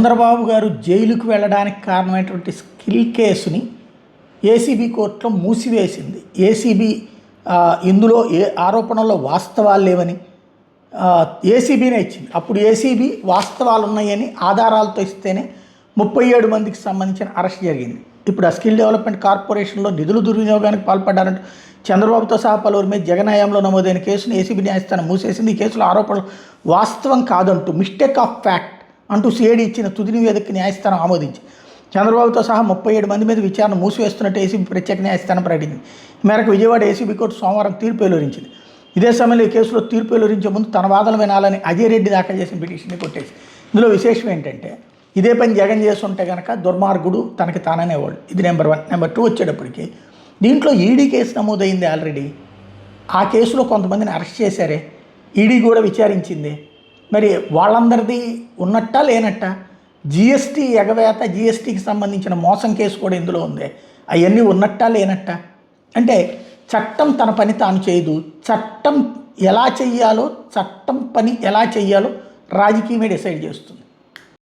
చంద్రబాబు గారు జైలుకు వెళ్ళడానికి కారణమైనటువంటి స్కిల్ కేసుని ఏసీబీ కోర్టులో మూసివేసింది. ఏసీబీ ఇందులో ఏ ఆరోపణల్లో వాస్తవాలు లేవని ఏసీబీనే ఇచ్చింది. అప్పుడు ఏసీబీ వాస్తవాలు ఉన్నాయని ఆధారాలతో ఇస్తేనే ముప్పై ఏడు మందికి సంబంధించిన అరెస్ట్ జరిగింది. ఇప్పుడు ఆ స్కిల్ డెవలప్మెంట్ కార్పొరేషన్లో నిధులు దుర్వినియోగానికి పాల్పడ్డారంటూ చంద్రబాబుతో సహా పలువురి మీద జగన్యాయంలో నమోదైన కేసును ఏసీబీ న్యాయస్థానం మూసేసింది. ఈ కేసులో ఆరోపణలు వాస్తవం కాదంటూ మిస్టేక్ ఆఫ్ ఫ్యాక్ట్ అంటూ సిఐడి ఇచ్చిన తుది నివేదిక న్యాయస్థానం ఆమోదించి చంద్రబాబుతో సహా ముప్పై ఏడు మంది మీద విచారణ మూసివేస్తున్నట్టు ఏసీబీ ప్రత్యేక న్యాయస్థానం ప్రకటించింది ఈ మేరకు విజయవాడ ఏసీబీ కోర్టు సోమవారం తీర్పు వెలువరించింది. ఇదే సమయంలో ఈ కేసులో తీర్పు వెలువరించే ముందు తన వాదన వినాలని అజయ్ రెడ్డి దాఖలు చేసిన పిటిషన్ని కొట్టేసి ఇందులో విశేషం ఏంటంటే ఇదే పని జగన్ చేస్తుంటే కనుక దుర్మార్గుడు తనకి తాననేవాడు ఇది నెంబర్ వన్. నెంబర్ టూ వచ్చేటప్పటికి దీంట్లో ఈడీ కేసు నమోదైంది ఆల్రెడీ. ఆ కేసులో కొంతమందిని అరెస్ట్ చేశారే. ఈడీ కూడా విచారించింది. మరి వాళ్ళందరిది ఉన్నట్టా లేనట్ట? జిఎస్టీ ఎగవేత జిఎస్టీకి సంబంధించిన మోసం కేసు కూడా ఇందులో ఉంది. అవన్నీ ఉన్నట్టా లేనట్టా? అంటే చట్టం తన పని తాను చేయదు. చట్టం ఎలా చెయ్యాలో చట్టం పని ఎలా చెయ్యాలో రాజకీయమే డిసైడ్ చేస్తుంది.